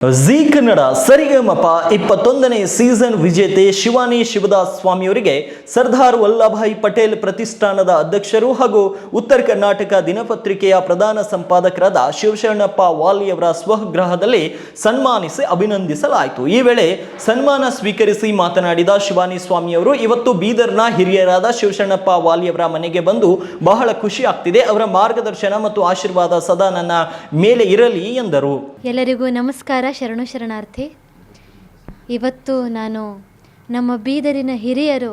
G Kannada ಸರಿಗಮಪ ಇಪ್ಪತ್ತೊಂದನೇ season ವಿಜೇತೆ ಶಿವಾನಿ ಶಿವದಾಸ್ ಸ್ವಾಮಿಯವರಿಗೆ ಸರ್ದಾರ್ ವಲ್ಲಭಾಯಿ ಪಟೇಲ್ ಪ್ರತಿಷ್ಠಾನದ ಅಧ್ಯಕ್ಷರು ಹಾಗೂ ಉತ್ತರ ಕರ್ನಾಟಕ ದಿನಪತ್ರಿಕೆಯ ಪ್ರಧಾನ ಸಂಪಾದಕರಾದ ಶಿವಶರಣಪ್ಪ ವಾಲಿಯವರ ಸ್ವಗ್ರಹದಲ್ಲಿ ಸನ್ಮಾನಿಸಿ ಅಭಿನಂದಿಸಲಾಯಿತು. ಈ ವೇಳೆ ಸನ್ಮಾನ ಸ್ವೀಕರಿಸಿ ಮಾತನಾಡಿದ ಶಿವಾನಿ ಸ್ವಾಮಿಯವರು, ಇವತ್ತು ಬೀದರ್ನ ಹಿರಿಯರಾದ ಶಿವಶರಣಪ್ಪ ವಾಲಿಯವರ ಮನೆಗೆ ಬಂದು ಬಹಳ ಖುಷಿ ಆಗ್ತಿದೆ. ಅವರ ಮಾರ್ಗದರ್ಶನ ಮತ್ತು ಆಶೀರ್ವಾದ ಸದಾ ನನ್ನ ಮೇಲೆ ಇರಲಿ ಎಂದರು. ಎಲ್ಲರಿಗೂ ನಮಸ್ಕಾರ. ಶರಣು ಶರಣಾರ್ಥಿ, ಇವತ್ತು ನಾನು ನಮ್ಮ ಬೀದರಿನ ಹಿರಿಯರು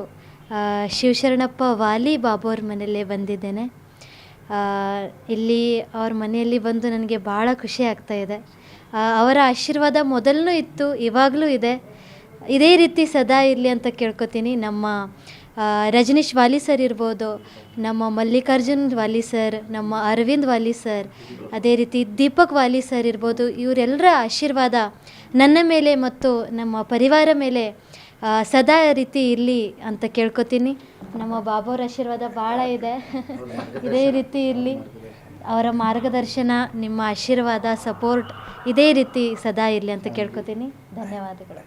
ಶಿವಶರಣಪ್ಪ ವಾಲಿ ಬಾಬೋರ್ ಮನೆಯಲ್ಲೇ ಬಂದಿದ್ದೇನೆ. ಇಲ್ಲಿ ಅವ್ರ ಮನೆಯಲ್ಲಿ ಬಂದು ನನಗೆ ಭಾಳ ಖುಷಿ ಆಗ್ತಾ ಇದೆ. ಅವರ ಆಶೀರ್ವಾದ ಮೊದಲೂ ಇತ್ತು, ಇವಾಗಲೂ ಇದೆ. ಇದೇ ರೀತಿ ಸದಾ ಇರಲಿ ಅಂತ ಕೇಳ್ಕೊತೀನಿ. ನಮ್ಮ ರಜನೀಶ್ ವಾಲಿ ಸರ್ ಇರ್ಬೋದು, ನಮ್ಮ ಮಲ್ಲಿಕಾರ್ಜುನ್ ವಾಲಿ ಸರ್, ನಮ್ಮ ಅರವಿಂದ್ ವಾಲಿ ಸರ್, ಅದೇ ರೀತಿ ದೀಪಕ್ ವಾಲಿ ಸರ್ ಇರ್ಬೋದು ಇವರೆಲ್ಲರ ಆಶೀರ್ವಾದ ನನ್ನ ಮೇಲೆ ಮತ್ತು ನಮ್ಮ ಪರಿವಾರ ಮೇಲೆ ಸದಾ ರೀತಿ ಇರಲಿ ಅಂತ ಕೇಳ್ಕೊತೀನಿ. ನಮ್ಮ ಬಾಬೋರ ಆಶೀರ್ವಾದ ಭಾಳ ಇದೆ. ಇದೇ ರೀತಿ ಇರಲಿ. ಅವರ ಮಾರ್ಗದರ್ಶನ, ನಿಮ್ಮ ಆಶೀರ್ವಾದ, ಸಪೋರ್ಟ್ ಇದೇ ರೀತಿ ಸದಾ ಇರಲಿ ಅಂತ ಕೇಳ್ಕೊತೀನಿ. ಧನ್ಯವಾದಗಳು.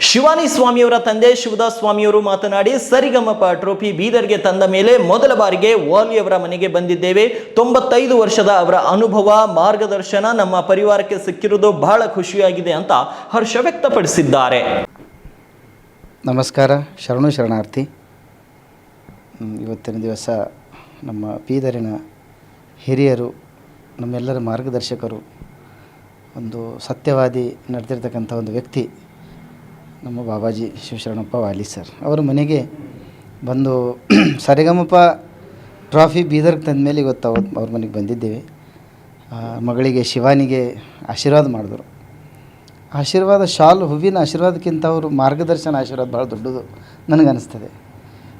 ಶಿವಾನಿ ಸ್ವಾಮಿಯವರ ತಂದೆ ಶಿವದಾಸ್ ಸ್ವಾಮಿಯವರು ಮಾತನಾಡಿ ಸರಿಗಮಪ ಟ್ರೋಫಿ ಬೀದರ್ಗೆ ತಂದ ಮೇಲೆ ಮೊದಲ ಬಾರಿಗೆ ವಾಲಿಯವರ ಮನೆಗೆ ಬಂದಿದ್ದೇವೆ. ತೊಂಬತ್ತೈದು ವರ್ಷದ ಅವರ ಅನುಭವ, ಮಾರ್ಗದರ್ಶನ ನಮ್ಮ ಪರಿವಾರಕ್ಕೆ ಸಿಕ್ಕಿರುವುದು ಬಹಳ ಖುಷಿಯಾಗಿದೆ ಅಂತ ಹರ್ಷ ವ್ಯಕ್ತಪಡಿಸಿದ್ದಾರೆ. ನಮಸ್ಕಾರ, ಶರಣು ಶರಣಾರ್ಥಿ. ಇವತ್ತಿನ ದಿವಸ ನಮ್ಮ ಬೀದರಿನ ಹಿರಿಯರು, ನಮ್ಮೆಲ್ಲರ ಮಾರ್ಗದರ್ಶಕರು, ಒಂದು ಸತ್ಯವಾದಿ ನಡೆದಿರ್ತಕ್ಕಂಥ ಒಂದು ವ್ಯಕ್ತಿ ನಮ್ಮ ಬಾಬಾಜಿ ಶಿವಶರಣಪ್ಪ ವಾಲಿ ಸರ್. ಅವರ ಮನೆಗೆ ಬಂದು ಸರಿಗಮಪ ಟ್ರಾಫಿ ಬೀದರ್ಗೆ ತಂದ ಮೇಲೆ ಇವತ್ತು ಅವ್ರ ಅವ್ರ ಮನೆಗೆ ಬಂದಿದ್ದೇವೆ. ಮಗಳಿಗೆ ಶಿವಾನಿಗೆ ಆಶೀರ್ವಾದ ಮಾಡಿದ್ರು. ಆಶೀರ್ವಾದ ಶಾಲ್, ಹೂವಿನ ಆಶೀರ್ವಾದಕ್ಕಿಂತ ಅವರು ಮಾರ್ಗದರ್ಶನ ಆಶೀರ್ವಾದ ಭಾಳ ದೊಡ್ಡದು ನನಗನ್ನಿಸ್ತದೆ.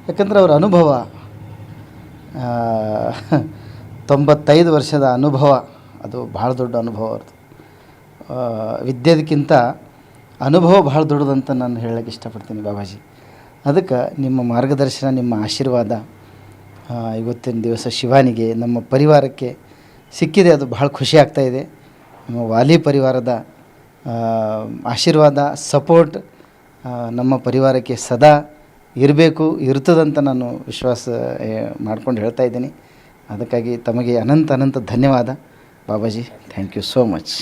ಯಾಕಂದರೆ ಅವರ ಅನುಭವ ತೊಂಬತ್ತೈದು ವರ್ಷದ ಅನುಭವ, ಅದು ಭಾಳ ದೊಡ್ಡ ಅನುಭವ ಅವ್ರದ್ದು ವಿದ್ಯೆದಕ್ಕಿಂತ ಅನುಭವ ಭಾಳ ದೊಡ್ಡದಂತ ನಾನು ಹೇಳಕ್ಕೆ ಇಷ್ಟಪಡ್ತೀನಿ ಬಾಬಾಜಿ. ಅದಕ್ಕೆ ನಿಮ್ಮ ಮಾರ್ಗದರ್ಶನ, ನಿಮ್ಮ ಆಶೀರ್ವಾದ ಇವತ್ತಿನ ದಿವಸ ಶಿವಾನಿಗೆ, ನಮ್ಮ ಪರಿವಾರಕ್ಕೆ ಸಿಕ್ಕಿದೆ, ಅದು ಭಾಳ ಖುಷಿ ಆಗ್ತಾ ಇದೆ. ನಮ್ಮ ವಾಲಿ ಪರಿವಾರದ ಆಶೀರ್ವಾದ, ಸಪೋರ್ಟ್ ನಮ್ಮ ಪರಿವಾರಕ್ಕೆ ಸದಾ ಇರಬೇಕು, ಇರ್ತದಂತ ನಾನು ವಿಶ್ವಾಸ ಮಾಡ್ಕೊಂಡು ಹೇಳ್ತಾ ಇದ್ದೀನಿ. ಅದಕ್ಕಾಗಿ ತಮಗೆ ಅನಂತ ಅನಂತ ಧನ್ಯವಾದ. Babaji thank you so much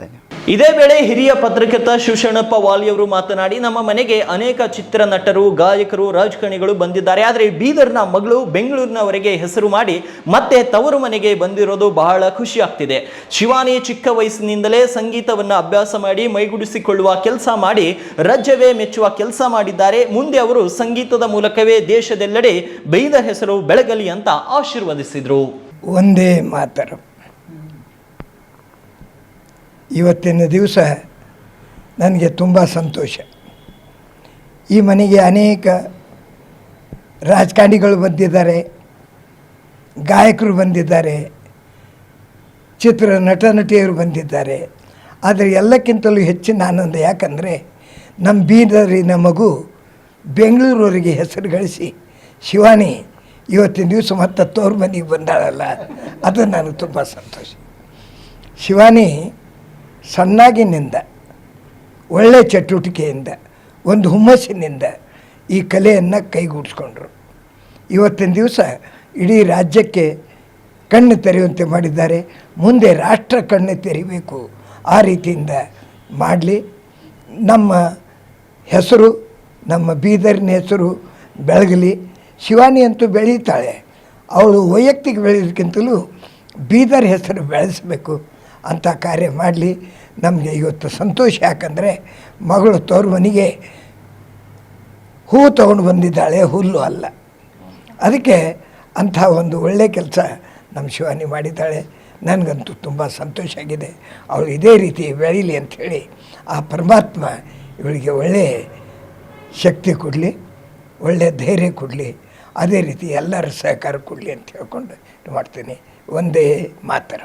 ಧನ್ಯವಾದ. ಇದೇ ವೇಳೆ ಹಿರಿಯ ಪತ್ರಕರ್ತ ಶಿವಶರಣಪ್ಪ ವಾಲಿಯವರು ಮಾತನಾಡಿ, ನಮ್ಮ ಮನೆಗೆ ಅನೇಕ ಚಿತ್ರ ನಟರು, ಗಾಯಕರು, ರಾಜಕಾರಣಿಗಳು ಬಂದಿದ್ದಾರೆ. ಆದರೆ ಬೀದರ್ನ ಮಗಳು ಬೆಂಗಳೂರಿನವರೆಗೆ ಹೆಸರು ಮಾಡಿ ಮತ್ತೆ ತವರು ಮನೆಗೆ ಬಂದಿರೋದು ಬಹಳ ಖುಷಿ ಆಗ್ತಿದೆ. ಶಿವಾನಿ ಚಿಕ್ಕ ವಯಸ್ಸಿನಿಂದಲೇ ಸಂಗೀತವನ್ನು ಅಭ್ಯಾಸ ಮಾಡಿ, ಮೈಗೂಡಿಸಿಕೊಳ್ಳುವ ಕೆಲಸ ಮಾಡಿ, ರಾಜ್ಯವೇ ಮೆಚ್ಚುವ ಕೆಲಸ ಮಾಡಿದ್ದಾರೆ. ಮುಂದೆ ಅವರು ಸಂಗೀತದ ಮೂಲಕವೇ ದೇಶದೆಲ್ಲೆಡೆ ಬೈದ ಹೆಸರು ಬೆಳಗಲಿ ಅಂತ ಆಶೀರ್ವದಿಸಿದರು. ಒಂದೇ ಮಾತರು. ಇವತ್ತಿನ ದಿವಸ ನನಗೆ ತುಂಬ ಸಂತೋಷ. ಈ ಮನೆಗೆ ಅನೇಕ ರಾಜಕಾರಣಿಗಳು ಬಂದಿದ್ದಾರೆ, ಗಾಯಕರು ಬಂದಿದ್ದಾರೆ ಚಿತ್ರ ನಟ ನಟಿಯರು ಬಂದಿದ್ದಾರೆ. ಆದರೆ ಎಲ್ಲಕ್ಕಿಂತಲೂ ಹೆಚ್ಚಿನ ಆನಂದ ಯಾಕಂದರೆ ನಮ್ಮ ಬೀದರಿನ ಮಗು ಬೆಂಗಳೂರವರಿಗೆ ಹೆಸರು ಗಳಿಸಿ, ಶಿವಾನಿ, ಇವತ್ತಿನ ದಿವಸ ಮತ್ತೆ ತೋರ್ ಮನೆಗೆ ಬಂದಾಳಲ್ಲ. ಅದು ನನಗೆ ತುಂಬ ಸಂತೋಷ. ಶಿವಾನಿ ಸಣ್ಣಾಗಿನಿಂದ ಒಳ್ಳೆಯ ಚಟುವಟಿಕೆಯಿಂದ, ಒಂದು ಹುಮ್ಮಸ್ಸಿನಿಂದ ಈ ಕಲೆಯನ್ನು ಕೈಗೂಡಿಸ್ಕೊಂಡ್ರು. ಇವತ್ತಿನ ದಿವಸ ಇಡೀ ರಾಜ್ಯಕ್ಕೆ ಕಣ್ಣು ತೆರೆಯುವಂತೆ ಮಾಡಿದ್ದಾರೆ. ಮುಂದೆ ರಾಷ್ಟ್ರ ಕಣ್ಣು ತೆರಿಬೇಕು ಆ ರೀತಿಯಿಂದ ಮಾಡಲಿ. ನಮ್ಮ ಹೆಸರು, ನಮ್ಮ ಬೀದರಿನ ಹೆಸರು ಬೆಳಗಲಿ. ಶಿವಾನಿ ಅಂತೂ ಬೆಳೀತಾಳೆ. ಅವಳು ವೈಯಕ್ತಿಕ ಬೆಳೆಯೋದಕ್ಕಿಂತಲೂ ಬೀದರ್ ಹೆಸರು ಬೆಳೆಸಬೇಕು. ಅಂತ ಕಾರ್ಯ ಮಾಡಲಿ. ನಮಗೆ ಇವತ್ತು ಸಂತೋಷ. ಯಾಕಂದರೆ ಮಗಳು ತವ್ರ ಮನೆಗೆ ಹೂ ತಗೊಂಡು ಬಂದಿದ್ದಾಳೆ, ಹುಲ್ಲು ಅಲ್ಲ. ಅದಕ್ಕೆ ಅಂಥ ಒಂದು ಒಳ್ಳೆಯ ಕೆಲಸ ನಮ್ಮ ಶಿವಾನಿ ಮಾಡಿದ್ದಾಳೆ. ನನಗಂತೂ ತುಂಬ ಸಂತೋಷ ಆಗಿದೆ. ಅವಳು ಇದೇ ರೀತಿ ಬೆಳೀಲಿ ಅಂಥೇಳಿ ಆ ಪರಮಾತ್ಮ ಇವಳಿಗೆ ಒಳ್ಳೆಯ ಶಕ್ತಿ ಕೊಡಲಿ ಒಳ್ಳೆಯ ಧೈರ್ಯ ಕೊಡಲಿ, ಅದೇ ರೀತಿ ಎಲ್ಲರ ಸಹಕಾರ ಕೊಡಲಿ ಅಂತ ಹೇಳ್ಕೊಂಡು ಮಾಡ್ತೀನಿ. ಒಂದೇ ಮಾತರ.